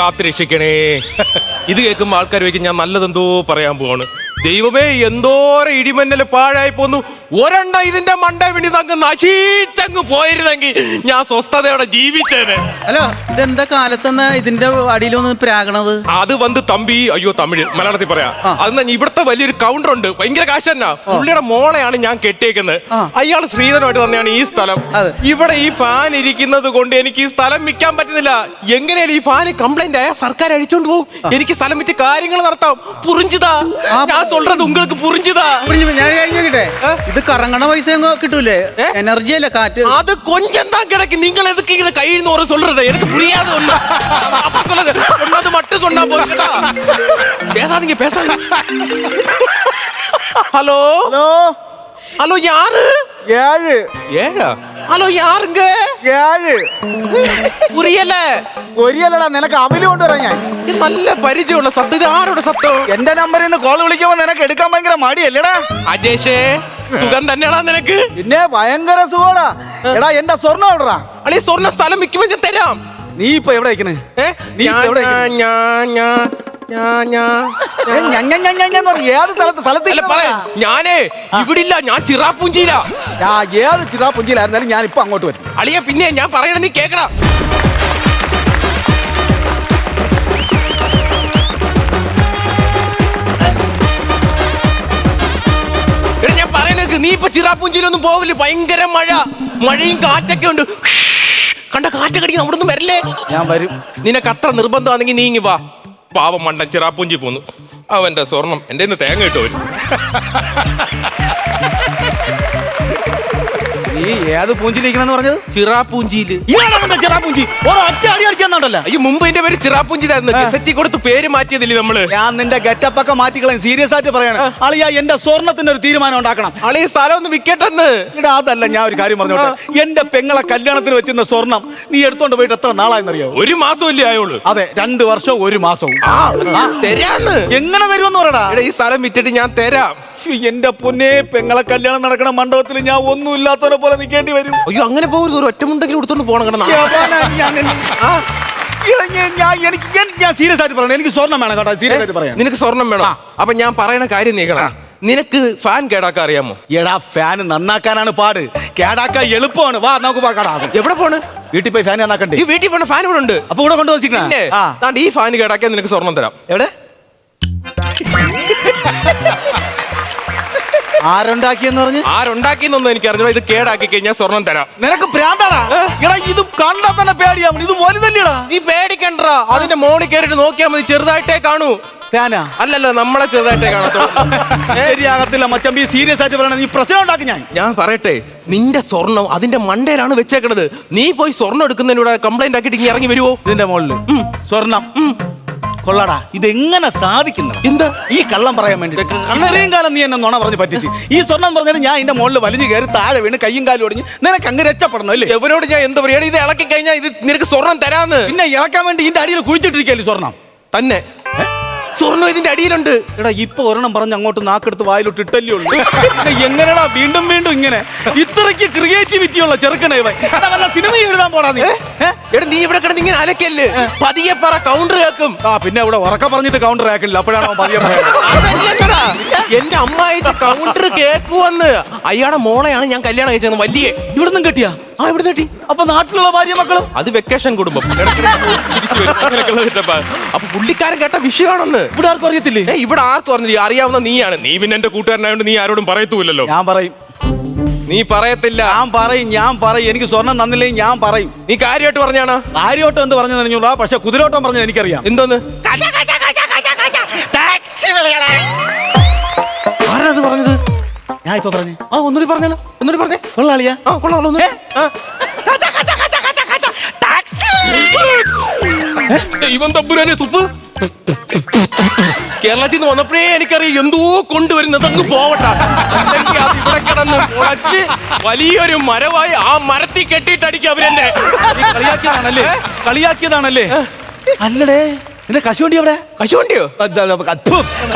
കാത്തുരക്ഷിക്കണേ. ഇത് കേൾക്കുമ്പോൾ ആൾക്കാർ വയ്ക്കും ഞാൻ നല്ലതെന്തോ പറയാൻ പോവാണ്. ദൈവമേ എന്തോരം ഇടിമന്നൽ പാഴായി പോന്നു. ഒരെണ്ണം ഇതിന്റെ മണ്ട വിണി തങ്ങ് നശിച്ചങ്ങ് പോയിരുന്നെങ്കിൽ ഞാൻ സ്വസ്ഥതയോടെ ജീവിച്ചേനെ. അല്ല ഇതെന്താ കാലത്തെന്നാ ഇതിന്റെ അടിയിലൊന്ന് പ്രാകണത്? അത് വന്ന് തമ്പി അയ്യോ തമിഴ് മലയാളത്തിൽ പറയാ. അത് ഇവിടുത്തെ വലിയൊരു കൗണ്ടർ ഉണ്ട്. ഭയങ്കര കാശ് തന്നെ. പുള്ളിയുടെ മോളെയാണ് ഞാൻ കെട്ടിയേക്കുന്നത്. അയാൾ ശ്രീധരമായിട്ട് തന്നെയാണ് ഈ സ്ഥലം. ഇവിടെ ഈ ഫാൻ ഇരിക്കുന്നത് കൊണ്ട് എനിക്ക് ഈ സ്ഥലം വിൽക്കാൻ പറ്റുന്നില്ല. എങ്ങനെയാണ് ഈ ഫാന് കംപ്ലൈന്റ് ആയ സർക്കാർ അഴിച്ചോണ്ട് പോകും. എനിക്ക് സ്ഥലം വിറ്റ് കാര്യങ്ങൾ നടത്താം. പുറിഞ്ചിതാ. ഞാൻ சொல்றது உங்களுக்கு പുറിഞ്ചിതാ പുരിഞ്ഞു, ഞാൻ കഴിഞ്ഞോട്ടെ ഏ? ഇത് കറങ്ങണ പൈസ ഒന്നും കിട്ടൂലേ ഏ? എനർജി അല്ലേ കാറ്റ് அது கொஞ்சம் தான் கிடைக்கு நீங்கள் எதுக்கு இதை கையின்னு ஒரு சொல்றது எனக்கு புரியாது ஒண்ணு அப்ப சொல்லுது சொன்னது மட்டும் சொன்னா போச்சுடா பேசாதீங்க பேசாதீங்க ஹலோ ഹലോ ஹலோ யாரு ഏഴ് ஏழா ஹலோ யாருங்க ഏഴ്. കുറിയല്ലേ ഒരിയല്ലടാ നിനക്ക് അവിൽ കൊണ്ടുവരാ ഞാൻ. ഇത് നല്ല പരിചയമുള്ള സത്യം. ഇത് ആരോട് സത്യം? എന്റെ നമ്പറിൽ നിന്ന് കോൾ വിളിക്കുമ്പോ നിനക്ക് എടുക്കാൻ ഭയങ്കര മടിയല്ലേടാ? അജേഷേ സുഖം തന്നെയാണോ നിനക്ക്? പിന്നെ ഭയങ്കര സുഖടാ. എടാ എന്റെ സ്വർണം എവിടെടാ? അളി സ്വർണ സ്ഥലം മിക്കുമ്പോ ഞാൻ തരാം. നീ ഇപ്പൊ എവിടെ നിൽക്കണേ നീ എവിടെ ഞാൻ- ഞാൻ ഞാൻ. ഏ, ഞ- ഞ- ഞ- ഞ- ഞന്ന് പറയും. ഏത് സ്ഥലത്ത്? സ്ഥലത്ത് അല്ല ഇരിക്കണ പറയാ. പറ. ഞാനേ ഇവിടില്ല. ഞാൻ ചിറാപ്പുഞ്ചിയില ആ, ഏത് പുഞ്ചിയിലായിരുന്നാലും ഞാൻ ഇപ്പൊ അങ്ങോട്ട് വരും. അളിയ പിന്നെ ഞാൻ പറയണ നീ കേക്കടാ. എടാ ഞാൻ പറയണേക്ക് നീ ഇപ്പൊ ചിറാപ്പുഞ്ചിയിലൊന്നും പോവില്ല. ഭയങ്കര മഴ. മഴയും കാറ്റൊക്കെ ഉണ്ട്. കണ്ട കാറ്റൊക്കെ അടിക്കുന്ന. അവിടെ ഒന്നും വരില്ലേ? ഞാൻ വരും. നിനക്ക് അത്ര നിർബന്ധമാണെങ്കിൽ നീ ഇങ്ങ് വാ. പാവം മണ്ടൻ ചിറാപ്പുഞ്ചി പോന്നു. അവന്റെ സ്വർണം എന്റെ തേങ്ങ ഇട്ടു നീ ഏത് പൂഞ്ചിലിരിക്കണെന്ന് പറഞ്ഞത്? ചിറാപ്പുഞ്ചിയിൽ ഇയാളാണ് നിന്റെ ചിറാ പൂഞ്ചി ഓരോ ഒറ്റ അടി അടിച്ചെന്നുണ്ടല്ലോ അയ്യോ മുമ്പ് എന്റെ പേര് ചിറാപ്പുഞ്ചിതായിരുന്നു ഗസറ്റി കൊടുത്ത് പേര് മാറ്റിയതില്ലേ നമ്മൾ? ഞാൻ നിന്റെ ഗെറ്റപ്പ് ഒക്കെ മാറ്റിക്കളയും. സീരിയസ് ആയിട്ട് പറയണം. അളിയ എന്റെ സ്വർണത്തിന്റെ ഒരു തീരുമാനം ഉണ്ടാക്കണം. അളി ഈ സ്ഥലം ഒന്ന് വിക്കട്ടെന്ന് ഇടാ അതല്ല ഞാൻ ഒരു കാര്യം പറഞ്ഞോട്ടെ. എന്റെ പെങ്ങളെ കല്യാണത്തിന് വെച്ചിരുന്ന സ്വർണം നീ എടുത്തോണ്ട് പോയിട്ട് എത്ര നാളായെന്നറിയാവോ? ഒരു മാസം ഇല്ലേ ആയോളൂ അതെ രണ്ട് വർഷവും ഒരു മാസവും. തരാന്ന്. എങ്ങനെ തരുമെന്ന് പറയടാ. ഈ സ്ഥലം വിറ്റിട്ട് ഞാൻ തരാം. എന്റെ പൊന്നേ പെങ്ങളെ കല്യാണം നടക്കണ മണ്ഡപത്തിൽ ഞാൻ ഒന്നും ഇല്ലാത്തവനെ പോലെ നിൽക്കേണ്ടി വരും. അയ്യോ അങ്ങനെ പോകരുത്. ഒരു ഒറ്റമുണ്ടെങ്കിലും എടുത്തോണ്ട് പോണം കേട്ടോ ഞാൻ എനിക്ക് ഞാൻ- സീരിയസ് ആയിട്ട് പറയണം. എനിക്ക് സ്വർണം വേണം കേട്ടോ. സീരിയസ് ആയിട്ട് പറയാം. നിനക്ക് സ്വർണം വേണം. അപ്പൊ ഞാൻ പറയണ കാര്യം നീക്കണം നിനക്ക് ഫാൻ കേടാക്കാൻ അറിയാമോ? എടാ ഫാൻ നന്നാക്കാനാണ് പാട്. കേടാക്കാൻ എളുപ്പമാണ്. വാ നമുക്ക് പാക്കാടാ എവിടെ പോണ്? വീട്ടിൽ പോയി ഫാൻ നന്നാക്കണ്ടേ? ഈ വീട്ടിൽ പോണ ഫാൻ ഇവിടെ ഉണ്ട്. അപ്പൊ ഇവിടെ ദാണ്ട് ഈ ഫാൻ കേടാക്കാൻ നിനക്ക് സ്വർണം തരാം. എവിടെ? ആരുണ്ടാക്കിയെന്ന് പറഞ്ഞ്? ആരുണ്ടാക്കിയെന്നൊന്നും എനിക്ക് അറിഞ്ഞോ ഇത് കേടാക്കി കഴിഞ്ഞാൽ സ്വർണം തരാം. നിനക്ക് എടാ ഇത് കണ്ടാ തന്നെ പേടിയാവും. ഇത് വലുതല്ലേടാ. നീ പേടിക്കണ്ട അതിന്റെ മോണി കയറിട്ട് നോക്കിയാൽ മതി. ചെറുതായിട്ടേ കാണൂ. ഫാനാ? അല്ലല്ല നമ്മളെ ചെറുതായിട്ടേ കാണത്തുള്ളൂ. ശരിയാകത്തില്ല മച്ചമ്പി സീരിയസ് ആയിട്ട് പറയണ. നീ പ്രശ്നം ഉണ്ടാക്കി ഞാൻ. ഞാൻ പറയട്ടെ നിന്റെ സ്വർണം അതിന്റെ മണ്ടയിലാണ് വെച്ചേക്കണത്. നീ പോയി സ്വർണം എടുക്കുന്നതിനൂടെ കംപ്ലൈന്റ് ആക്കിയിട്ട് ഇറങ്ങി വരുവോ? ഇതിന്റെ മുകളിൽ സ്വർണം. കൊള്ളടാ. ഇതെങ്ങനെ സാധിക്കുന്നു? എന്താ? ഈ കള്ളം പറയാൻ വേണ്ടി ഇത്രയും കാലം നീ എന്നെ നുണ പറഞ്ഞ് പറ്റിച്ച്. ഈ സ്വർണം പറഞ്ഞാൽ ഞാൻ എന്റെ മുകളിൽ വലിഞ്ഞു കയറി താഴെ വീണ് കയ്യും കാലും ഒടിഞ്ഞ് നിനക്ക് അങ്ങ് രക്ഷപ്പെടണം അല്ലേ? എവരോട് ഞാൻ എന്താ പറയുക ഇത് ഇളക്കി കഴിഞ്ഞാൽ ഇത് നിനക്ക് സ്വർണം തരാന്ന്. പിന്നെ ഇളക്കാൻ വേണ്ടി ഇതിന്റെ അടിയിൽ കുഴിച്ചിട്ടിരിക്കല്ലേ സ്വർണം? തന്നെ. സ്വർണം ഇതിന്റെ അടിയിലുണ്ട്. എടാ ഇപ്പൊ ഒരെണ്ണം പറഞ്ഞ് അങ്ങോട്ട് നാക്കെടുത്ത് വായിലോട്ട് ഇട്ടല്ലേ ഉള്ളൂ. പിന്നെ എങ്ങനെടാ വീണ്ടും വീണ്ടും ഇങ്ങനെ? ഇത്രയ്ക്ക് ക്രിയേറ്റിവിറ്റി ഉള്ള ചെറുക്കനെ ഇവൻ. എടാ, വല്ല സിനിമ എഴുതാൻ പോടാ നീ. ഏ? എടാ നീ ഇവിടെ കിടന്ന് ഇങ്ങനെ അലക്കല്ല്? പതിയെ പറ കൗണ്ടർ കേക്കും ആ പിന്നെ ഇവിടെ ഉറക്ക പറഞ്ഞിട്ട് കൗണ്ടർ കേക്കില്ല അപ്പോഴാണ് അവൻ പതിയെ പറയുന്നത്. അതല്ലടാ എന്റെ അമ്മായിട്ട് കൗണ്ടർ കേക്കുവന്ന് അയാളുടെ മോളെയാണ് ഞാൻ കല്യാണം കഴിച്ചത് വലിയ. ഇവിടുന്നും കിട്ടിയാ? ആ ഇവിടെ തട്ടി അപ്പൊ നാട്ടിലുള്ള ഭാര്യ മക്കളും? അത് വെക്കേഷൻ കുടുംബം. അപ്പൊ പുള്ളിക്കാരൻ കേട്ട വിഷയമാണെന്ന്. ഇവിടെ ആർക്കും അറിയത്തില്ലേ? ഇവിടെ ആർക്കും അറിഞ്ഞില്ല. അറിയാവുന്ന നീയാണ്. നീ പിന്നെ എന്റെ കൂട്ടുകാരനായോണ്ട് നീ ആരോടും പറയത്തൂല്ലോ ഞാൻ പറയും. നീ പറയത്തില്ല. ഞാൻ പറയും ഞാൻ പറയും. എനിക്ക് സ്വർണം തന്നില്ലെങ്കിൽ ഞാൻ പറയും. നീ കാര്യമായിട്ട് പറഞ്ഞാണ്? കാര്യോട്ടം എന്ത് പറഞ്ഞു അറിഞ്ഞൂടാ പക്ഷെ കുതിരോട്ടം പറഞ്ഞത് എനിക്കറിയാം. എന്തോന്ന്? ആരാത് പറഞ്ഞത്? ഞാൻ ഇപ്പൊ പറഞ്ഞു. ആ ഒന്നുകൂടി പറഞ്ഞാലോ ഒന്നുകൂടി പറഞ്ഞേ. കൊള്ളാളിയാ. ആ കൊള്ളാം ഒന്ന്. ദൈവം തമ്പുരാനെ തുപ്പ്. കേരളത്തിൽ നിന്ന് വന്നപ്പോഴേ എനിക്കറിയാം എന്തോ കൊണ്ടുവരുന്നത് അങ്ങ് പോവട്ടെ. അല്ലെങ്കിൽ അത് ഇവിടെ കിടന്ന് മുളച്ച് വലിയൊരു മരമായി ആ മരത്തിൽ കെട്ടിയിട്ടടിക്കും അവരെന്നെ. കളിയാക്കിയതാണല്ലേ? കളിയാക്കിയതാണല്ലേ? അല്ലടേ നിന്റെ കശുവണ്ടി എവിടെ? കശുവണ്ടിയോ.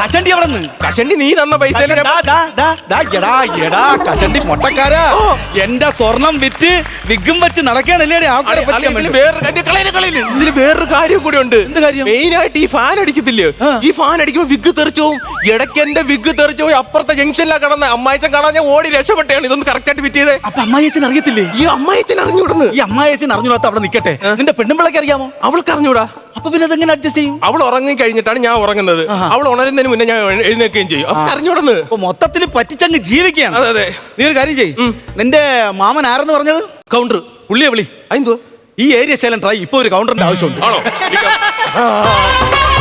കശണ്ടി എവിടെ നിന്ന് കശണ്ടി നീ തന്ന പൈസ കശണ്ടി മൊട്ടക്കാരാ. എന്റെ സ്വർണം വിറ്റ് വിഗും വെച്ച് വേണ്ടി. ഇതിൽ വേറൊരു കാര്യം കൂടി ഉണ്ട്. എന്ത് കാര്യം? മെയിൻ ആയിട്ട് ഈ ഫാൻ അടിക്കത്തില്ലേ? ഈ ഫാൻ അടിക്കുമ്പോ വിഗ് തെറിച്ചു ഇടയ്ക്ക് എന്റെ വിഗ് തെറിച്ചു പോയി അപ്പുറത്തെ ജംഗ്ഷനിലാ കടന്ന്. അമ്മായിച്ചൻ കാണാൻ ഞാൻ ഓടി രക്ഷപ്പെട്ടാണ്. ഇതൊന്ന് കറക്റ്റ് ആയിട്ട് ഫിറ്റ് ചെയ്തേ. അപ്പൊ അമ്മായിച്ചൻ അറിയത്തില്ലേ? ഈ അമ്മായിച്ചൻ അറിഞ്ഞുവിടുന്നു ഈ അമ്മായിച്ചൻ അറിഞ്ഞൂടാത്ത അവിടെ നിക്കട്ടെ. നിന്റെ പെണ്ണുമ്പിളക്ക് അറിയാമോ? അവൾക്ക് അറിഞ്ഞൂടാ. അപ്പൊ പിന്നെ അതെങ്ങനെ അഡ്ജസ്റ്റ് ചെയ്യും? അവൾ ഉറങ്ങി കഴിഞ്ഞിട്ടാണ് ഞാൻ ഉറങ്ങുന്നത്. അവൾ ഉണരുന്നതിന് മുന്നേ ഞാൻ എഴുന്നേൽക്കുകയും ചെയ്യും. അപ്പൊ അറിഞ്ഞൂടന്ന്. അപ്പൊ മൊത്തത്തിൽ പറ്റിച്ചങ്ങ് ജീവിക്കുകയാണ്. അതെ അതെ. നീ ഒരു കാര്യം ചെയ്യും. നിന്റെ മാമൻ ആരെന്ന് പറഞ്ഞത്? കൗണ്ടർ. പുള്ളിയെ വിളി. അതെന്തോ ഈ ഏരിയ ശേലം ട്രൈ. ഇപ്പൊ ഒരു കൗണ്ടറിന്റെ ആവശ്യമുണ്ട്. ആണോ?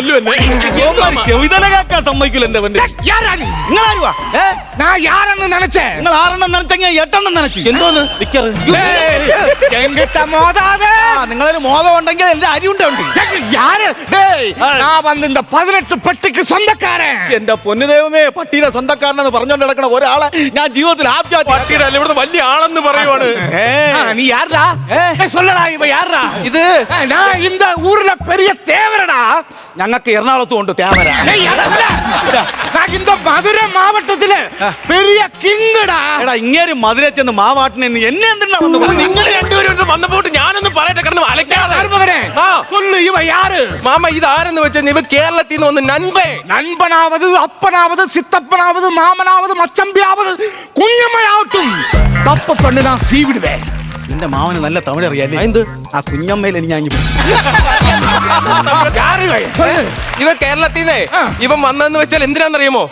കൊല്ലു എന്നെ ഇവന്മാര് ചെവിതല കേൾക്കാൻ സമ്മതിക്കില്ല എന്റെ വണ്ടി யாரா நீ നിങ്ങൾ ആരുവാ ഏ நான் யாருன்னு நினைச்சேன் നിങ്ങൾ ആറെണ്ണം നനച്ചെങ്കിൽ എട്ടെണ്ണം നനച്ചു എന്തോന്ന് നിക്കറ് டேய், எங்கிட்ட மோதாத ആ നിങ്ങളൊരു മോദം ഉണ്ടെങ്കിൽ എന്റെ അരി ഉണ്ട് ஏய், யாரு டேய் நான் வந்து இந்த பதினெட்டு பெட்டிக்கு சொந்தக்காரன் എന്റെ പൊന്നു ദൈവമേ പട്ടിയുടെ സ്വന്തക്കാരനെന്ന് പറഞ്ഞോണ്ട് നടക്കണ ഒരാളെ ഞാൻ ജീവിതത്തിൽ ആദ്യമായിട്ട് പട്ടിയുടെ അല്ല ഇവിടുത്തെ വലിയ ആളെന്ന് പറയുവാണ് ഏ, ஆ, நீ யாருடா ஏ. ஏய், சொல்லடா இவ யாருடா ഇത് ஆ, நான் இந்த ஊர்ல பெரிய தேவரடா ഞങ്ങൾക്ക് എറണാകുളത്തും ഉണ്ട് ക്യാമറ. മധുര മാവട്ടത്തിൽ പെരിയ കിങ്ങടാ. എടാ ഇങ്ങേര് മധുര ചെന്ന് മാവാട്ടിനെന്ന് എന്നെ എന്തിനാ വന്നു നിങ്ങൾ രണ്ടുപേരും വന്നപ്പോട്ട് ഞാനൊന്ന് പറയട്ടെ കിടന്ന് അലക്കാതെ മാമ ഇതാരെന്ന് വെച്ചാൽ ഇവ കേരളത്തിൽ നിന്ന് വന്ന് നൻപേ. നൻപനാവത് അപ്പനാവത് സിത്തപ്പനാവത് മാമനാവത് മച്ചമ്പിയാവത് കുഞ്ഞമ്മയാവട്ടും തപ്പ പെണ്ണിനാ സീവിടുവേ. നിന്റെ മാവന് നല്ല തമിഴ് അറിയാല്ലേ എന്ത്? ആ കുഞ്ഞമ്മയിൽ എനിക്ക് ഞാൻ ഇവ കേരളത്തിൽ നിന്നേ ഇവ വന്നതെന്ന് വെച്ചാൽ എന്തിനാണെന്നറിയുമോ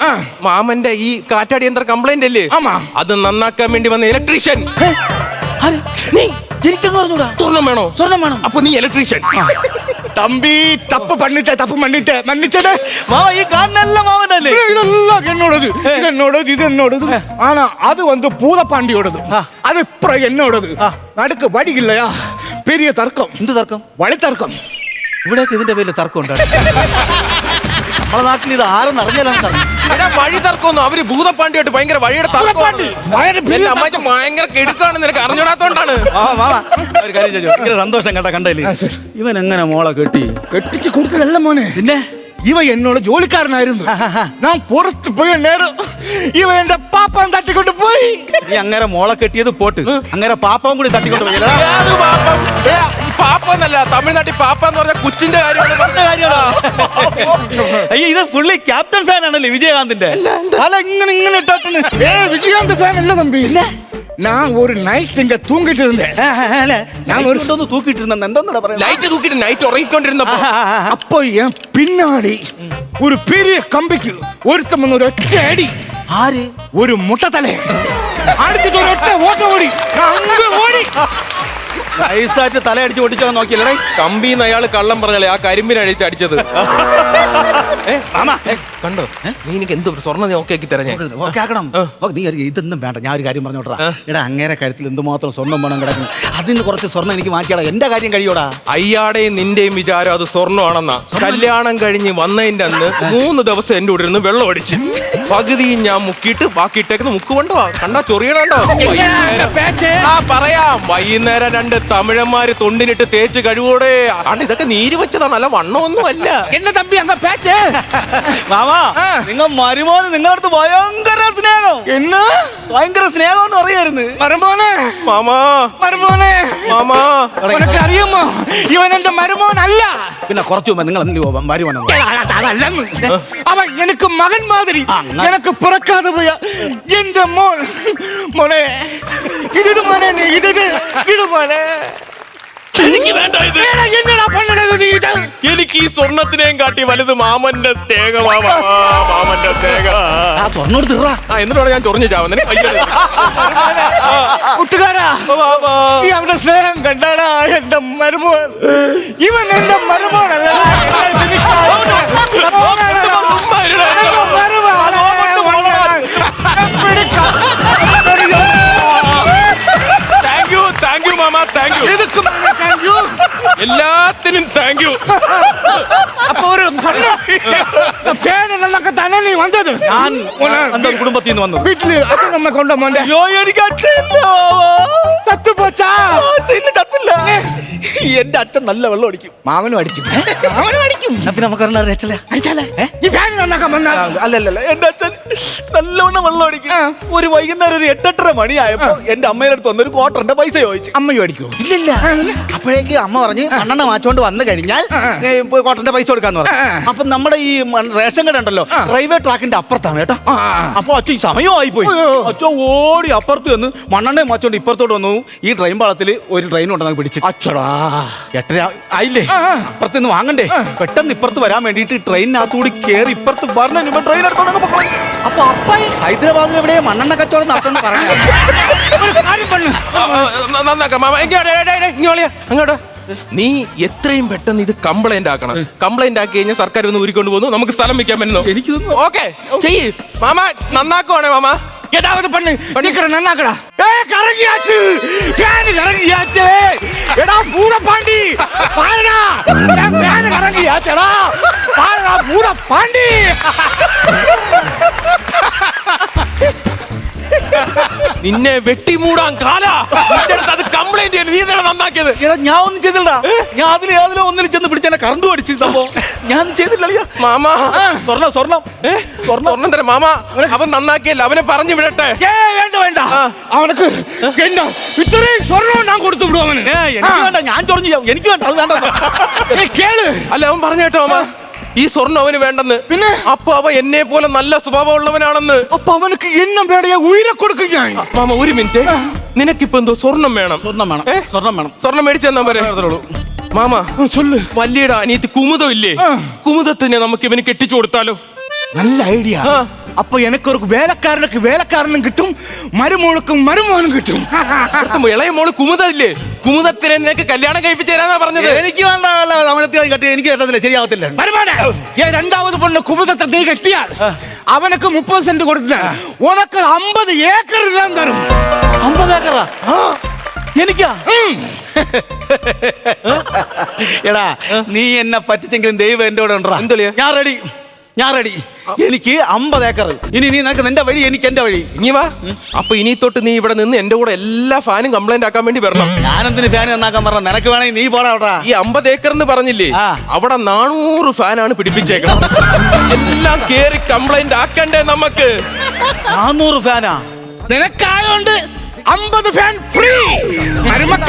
മാമന്റെ ഈ കാറ്റാടി യന്ത്ര കംപ്ലൈന്റ് അല്ലേ? അത് നന്നാക്കാൻ വേണ്ടി വന്ന ഇലക്ട്രീഷ്യൻ എനിക്കങ്ങ് പറഞ്ഞൂടാ? സ്വർണം വേണോ? സ്വർണം വേണോ. അപ്പൊ നീ ഇലക്ട്രീഷ്യൻ தம்பி தப்பு பண்ணிட்ட தப்பு பண்ணிட்ட மன்னிச்சடு മാവ ഈ കാണുന്ന മാവനല്ലേ இதெல்லாம் என்னோடது இது என்னோடது இது என்னோடது ஆனா அது வந்து பூதப்பாண்டியோடது ஆ. அது இப்ப என்னோடது ஆ. நடுக்கு வடி இல்லையா பெரிய தர்க்கம் എന്ത് തർക്കം வழி தர்க்கம் ഇവിടെയൊക്കെ ഇതിന്റെ പേരിൽ തർക്കം ഉണ്ടാണ് നമ്മളെ നാട്ടിൽ ഇത് ആരെന്ന് അറിഞ്ഞാലാണ് തർക്കം എടാ വഴി തർക്കമൊന്നും. അവർ ഭൂതപ്പാണ്ടിയായിട്ട് ഭയങ്കര വഴിയുടെ തർക്കമാണ് എന്റെ അമ്മച്ച ഭയങ്കര കെടുക്കാണ് നിനക്ക് അറിഞ്ഞൂടാത്തോണ്ടാണ് ഒരു കാര്യം ചോദിച്ചു സന്തോഷം കേട്ടാ കണ്ടല്ലേ ഇവൻ എങ്ങനെ മോളെ കെട്ടി? കെട്ടിച്ച് കൊടുത്തതല്ല മോനെ. പിന്നെ? ഇവ എന്നോട് ജോലിക്കാരനായിരുന്നു. ഞാൻ പുറത്ത് പോയ നേരം ഇവ എന്റെ പാപ്പം തട്ടിക്കൊണ്ട് പോയി. നീ അങ്ങനെ മോളെ കെട്ടിയത് പോട്ട്. അങ്ങനെ പാപ്പവും കൂടി തട്ടിക്കൊണ്ട് പോയി. പാപ്പം? എന്നല്ല തമിഴ്നാട്ടിൽ പാപ്പ എന്ന് പറഞ്ഞ കുച്ചിന്റെ കാര്യമാണ് അയ്യോ ഇത് ഫുള്ളി ക്യാപ്റ്റൻ ഫാൻ ആണല്ലേ വിജയകാന്തിന്റെ അല്ല ഇങ്ങനെ ഇങ്ങനെ ഇട്ടോട്ടിന് ஏ விஜயகாந்த் ஃபேன் இல்ல தம்பி நான் ஒரு நைட் இங்க தூங்கிட்டு இருந்தேன் ഞാൻ ഒരു ഒന്ന് തൂക്കിയിട്ടിരുന്ന എന്തോന്നടാ പറയാ ലൈറ്റ് തൂക്കിട്ട് നൈറ്റ് ഉറങ്ങിക്കൊണ്ടിരുന്നപ്പോ அப்போ என் பின்னாடி ஒரு பெரிய கம்பிக்கு ஒருத்தன் வந்து ஒரு ஒற்ற அடி ആര് ஒரு முட்டை தலை அடிச்சுட்டு ஒரு ஒற்ற ஓட்ட ஓடி நான் அங்க ஓடி ഐസാറ്റ് തലയടിച്ച് ഓടിച്ചാൽ നോക്കിയല്ലേ? കമ്പിന്ന് അയാൾ കള്ളം പറഞ്ഞല്ലേ ആ കരിമ്പിനഴിച്ച് അടിച്ചത്. കണ്ടോ? നീ എനിക്ക് എന്ത് സ്വർണം ഓക്കെ ആക്കി തരാം നീ ഇതൊന്നും വേണ്ട. ഞാൻ ഒരു കാര്യം പറഞ്ഞോട്ടാ എടാ അങ്ങേരെ കാര്യത്തിൽ എന്തുമാത്രം സ്വർണം വേണം കിടക്കുന്നു? അതിന് കുറച്ച് സ്വർണം എനിക്ക് മാറ്റിയാടാ. എന്റെ കാര്യം കഴിയോടാ. അയ്യാടെയും നിന്റെയും വിചാരം അത് സ്വർണമാണെന്നാ. കല്യാണം കഴിഞ്ഞ് വന്നതിന്റെ അന്ന് മൂന്ന് ദിവസം എന്റെ കൂടെ ഇരുന്ന് വെള്ളം അടിച്ച് പകുതിയും ഞാൻ മുക്കിയിട്ട് ബാക്കി ഇട്ടേക്കുന്ന മുക്ക് കൊണ്ടുവാ കണ്ടാ ചൊറിയണോ? പറയാം. വൈകുന്നേരം രണ്ട് തമിഴന്മാര് തൊണ്ടിനിട്ട് തേച്ച് കഴിവോടെ. ആണ് ഇതൊക്കെ നീര് വെച്ചതാണ് അല്ല വണ്ണമൊന്നും അല്ല. എന്നെ തമ്പി മാമാ നിങ്ങൾ മരുമോന് നിങ്ങളടുത്ത് ഭയങ്കര സ്നേഹം. എന്ന്? ഭയങ്കര സ്നേഹം എന്ന് പറയായിരുന്നു മരുമോനെ? മാമാ. മരുമോനെ? മാമാ. അറിയുമോ ഇവൻ എന്റെ മരുമോനല്ല. പിന്നെ കുറച്ചു നിങ്ങൾ അവൻ എനിക്ക് മകൻ മാതിരി. എനിക്ക് പിറക്കാതെ പോയ എന്റെ മോൻ. മോനെ ഇതിട് മോനെ നീ ഇതിട് മോനെ. എനിക്ക് വേണ്ട ഇത്. ഈ സ്വർണത്തിനെയും കാട്ടി വലുത് മാമന്റെ സ്നേഹമാ മാമന്റെ ആ ആ എന്നിട്ടാണ് ഞാൻ ചൊറിഞ്ഞു നീ അവന്റെ സ്നേഹം കണ്ടാടാ എന്റെ മരുമോൻ ഇവൻ എന്റെ മരുമോനല്ല യു എല്ലാത്തിനും താങ്ക് യു ഫാൻ എന്നൊക്കെ തന്നെ നീ വന്നത് ഞാൻ എന്റെ കുടുംബത്തിൽ നിന്ന് വന്നത്? വീട്ടിൽ അച്ഛൻ നമ്മെ കൊണ്ട മോന്റെ അയ്യോ എനിക്ക് അച്ഛനില്ല. ചത്തുപോച്ചാ. അച്ഛൻ ഇല്ല, ചത്തില്ല. എന്റെ അച്ഛൻ നല്ല വെള്ളം അടിക്കും. മാമനും അടിക്കും. മാമനും അടിക്കും. പിന്നെ നമുക്ക് അടിച്ചല്ലേ അടിച്ചാലേ? ഈ ഫാൻ നന്നാക്കാൻ വന്നാൽ അല്ലല്ല എന്റെ അച്ഛൻ നല്ലവണ്ണം വെള്ളം അടിക്കും. ഒരു വൈകുന്നേരം ഒരു എട്ടെട്ടര മണിയായപ്പോ എന്റെ അമ്മയുടെ അടുത്ത് വന്നൊരു ക്വാർട്ടറിന്റെ പൈസ ചോദിച്ചു. അമ്മയും അടിക്കും ഇല്ലില്ല. അപ്പോഴേക്ക് അമ്മ പറഞ്ഞ് കണ്ണെണ്ണ മാച്ചോണ്ട് വന്നു കഴിഞ്ഞാൽ ക്വാർട്ടറിന്റെ പൈസ കൊടുക്കാന്ന് പറഞ്ഞു. അപ്പൊ നമ്മുടെ ഈ റേഷൻ കട ഉണ്ടല്ലോ റെയിൽവേ ട്രാക്കിന്റെ അപ്പുറത്താണ് കേട്ടോ. അപ്പൊ അച്ഛൻ സമയമായി പോയി അച്ഛൻ ഓടി അപ്പുറത്ത് വന്ന് മണ്ണെണ്ണ മാച്ചോണ്ട് ഇപ്പുറത്തോട്ട് വന്നു. ഈ ട്രെയിൻ പാളത്തിൽ ഒരു ട്രെയിൻ ഉണ്ടെന്ന് പിടിച്ച്. അച്ഛടാ എട്ടര ആയില്ലേ? അപ്പുറത്ത് നിന്ന് വാങ്ങണ്ടേ? പെട്ടെന്ന് ഇപ്പുറത്ത് വരാൻ വേണ്ടിയിട്ട് ട്രെയിനിനകത്തുകൂടി കയറി ഇപ്പുറത്ത് പറഞ്ഞു ട്രെയിൻ എടുത്തോണ്ട് അപ്പൊ അപ്പ ഹൈദരാബാദിൽ എവിടെ മണ്ണെണ്ണ കച്ചവടം നടത്തുന്ന പറഞ്ഞു അങ്ങോട്ടോ. നീ എത്രയും പെട്ടെന്ന് ഇത് കംപ്ലൈന്റ് ആക്കണം കംപ്ലൈന്റ് ആക്കി കഴിഞ്ഞാൽ സർക്കാർ ഒന്ന് ഊരിക്കൊണ്ട് പോകുന്നു നമുക്ക് സ്ഥലം വെക്കാൻ പറ്റുന്നു എനിക്കിതൊന്നും ഓക്കെ ചെയ്യ് മാമ നന്നാക്കുവാണേ മാമ ஏதாவது பண்ணு சீக்கிரம் நன்னாக்கடா ஏய் கரங்கியாச்சு ஃபேன் கரங்கியாச்சு எடா பூர பாண்டி பாருடா என் ஃபேன் கரங்கியாச்சடா பாருடா பூர பாண்டி നിന്നെ വെട്ടിമൂടാൻ കാല നിന്റെ അടുത്ത് അത് കംപ്ലൈന്റ് ചെയ്യൽ നീ തന്നെ ഞാൻ ഒന്നും ചെയ്തില്ല ഞാൻ അതിൽ ഏതിലോ ഒന്നിൽ ചെന്ന് പിടിച്ച കറണ്ട് അടിച്ചു സംഭവം. ഞാൻ ചെയ്തില്ല മാമ. സ്വർണം സ്വർണം സ്വർണം സ്വർണം തരാം. മാമ അവൻ നന്നാക്കിയല്ല അവനെ പറഞ്ഞു വിടട്ടെ. ഏ വേണ്ട വേണ്ട. അവനക്ക് എന്നാ ഇത്രയും സ്വർണം ഞാൻ കൊടുത്തു വിടും അവന്. എനിക്ക് വേണ്ട ഞാൻ ചൊറഞ്ഞു എനിക്ക് വേണ്ട അത് വേണ്ട. ഏ, കേൾ. അല്ല അവൻ പറഞ്ഞു കേട്ടോ മാമ. ഈ സ്വർണം അവന് വേണ്ടെന്ന്. പിന്നെ? അപ്പൊ അവ എന്നെ പോലെ നല്ല സ്വഭാവമുള്ളവനാണെന്ന്. അപ്പൊ അവനക്ക് എന്നെ വേടയെ ഉയരെ കൊടുക്കും ഞാൻ. മാമ ഒരു മിനിറ്റ്. നിനക്കിപ്പോ എന്തോ സ്വർണം വേണം. സ്വർണം വേണം. സ്വർണം വേണം. സ്വർണം മേടിച്ചെന്നാ പറയാത്തുള്ളൂ മാമ ചൊല്ല്. വല്യയുടെ അനിയത്തി കുമുദം ഇല്ലേ? കുമുദത്തിനെ നമുക്ക് ഇവന് കെട്ടിച്ചു കൊടുത്താലോ? നല്ല ഐഡിയ അപ്പൊ എനക്കൊരു വേലക്കാരനൊക്കെ വേലക്കാരനും കിട്ടും മരുമോൾക്കും മരുമോനും കിട്ടും. ഇളയ മോൾ കുമുതല്ലേ കുമുദത്തിനെ നിനക്ക് കല്യാണം കഴിപ്പിച്ചു തരാന്നാ പറഞ്ഞത്. എനിക്ക് വേണ്ട സമരത്തിൽ കെട്ടി എനിക്ക് കേട്ടതില്ല ശരിയാവത്തില്ല. മരുമോനെ രണ്ടാമത് പൊണ്ണ് കുമുദത്തെ നീ കെട്ടിയാൽ അവനക്ക് മുപ്പത് സെന്റ് കൊടുത്താൽ ഉനക്ക് അമ്പത് ഏക്കർ ഞാൻ തരും. അമ്പത് ഏക്കറാ? എനിക്കാ? എടാ നീ എന്നെ പറ്റിച്ചെങ്കിലും ദൈവം എന്റെ കൂടെ ഉണ്ടോ ഞാൻ റെഡി ഞാൻ റെഡി എനിക്ക് അമ്പത് ഏക്കർ ഇനി നീ നിനക്ക് നിന്റെ വഴി എനിക്ക് എന്റെ വഴി. ഇനി വാ. അപ്പൊ ഇനി തൊട്ട് നീ ഇവിടെ നിന്ന് എന്റെ കൂടെ എല്ലാ ഫാനും കംപ്ലൈന്റ് ആക്കാൻ വേണ്ടി വരണം. ഞാനെന്തിന് ഫാൻ നന്നാക്കാൻ പറഞ്ഞു നിനക്ക് വേണമെങ്കിൽ നീ പോടാ അവിടെ. ഈ അമ്പത് ഏക്കർ എന്ന് പറഞ്ഞില്ലേ അവിടെ നാനൂറ് ഫാനാണ് പിടിപ്പിച്ചേക്കണം എല്ലാം കേറി കംപ്ലൈന്റ് ആക്കണ്ടേ നമുക്ക്? നാനൂറ് ഫാനാ? നിനക്കായോണ്ട് അമ്പത് ഫാൻ ഫ്രീ മരുമക്കളെ